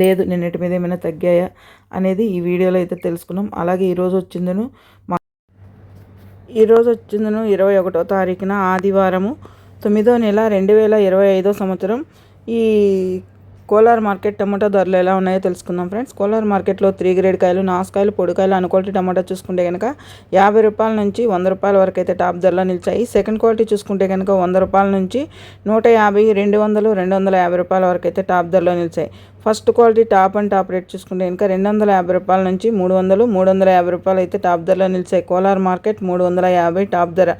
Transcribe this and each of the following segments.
లేదు నిన్నటి మీద ఏమైనా తగ్గాయా అనేది ఈ వీడియోలో అయితే తెలుసుకున్నాం. అలాగే ఈరోజు వచ్చిందను మా ఈరోజు వచ్చిందను ఇరవై ఒకటో తారీఖున ఆదివారము తొమ్మిదో నెల రెండు వేల ఇరవై ఐదో సంవత్సరం. ఈ కోలార్ మార్కెట్ టమాటా ధరలు ఎలా ఉన్నాయో తెలుసుకుందాం ఫ్రెండ్స్. కోలార్ మార్కెట్లో త్రీ గ్రేడ్ కాయలు నాసుకాయలు పొడికాయలు అనుకోటి టమాటా చూసుకుంటే కనుక యాభై రూపాయల నుంచి వంద రూపాయల వరకు అయితే టాప్ ధరలో నిలిచాయి. సెకండ్ క్వాలిటీ చూసుకుంటే కనుక వంద రూపాయల నుంచి నూట యాభై రెండు వందలు రెండు వందల యాభై రూపాయల వరకు అయితే టాప్ ధరలో నిలిచాయి. First quality top and top rate చూసుకుంటే ఇంకా రెండు వందల యాభై రూపాయల నుంచి మూడు వందలు మూడు వందల యాభై రూపాయలు అయితే టాప్ ధరలో నిలిచాయి. కోలార్ మార్కెట్ మూడు వందల యాభై టాప్ ధర.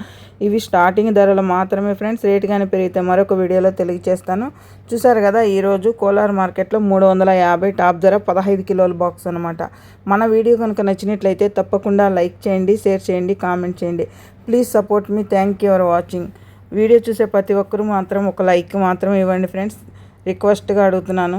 ఇవి స్టార్టింగ్ ధరలు మాత్రమే ఫ్రెండ్స్. రేట్ కానీ పెరిగితే మరొక వీడియోలో తెలియజేస్తాను. చూసారు కదా ఈరోజు కోలార్ మార్కెట్లో మూడు వందల యాభై టాప్ ధర పదహైదు కిలోల బాక్స్ అనమాట మన వీడియో కనుక నచ్చినట్లయితే తప్పకుండా లైక్ చేయండి షేర్ చేయండి కామెంట్ చేయండి. Please support me. Thank you for watching. Video చూసే ప్రతి ఒక్కరూ మాత్రం ఒక లైక్ మాత్రం ఇవ్వండి ఫ్రెండ్స్. రిక్వెస్ట్గా అడుగుతున్నాను.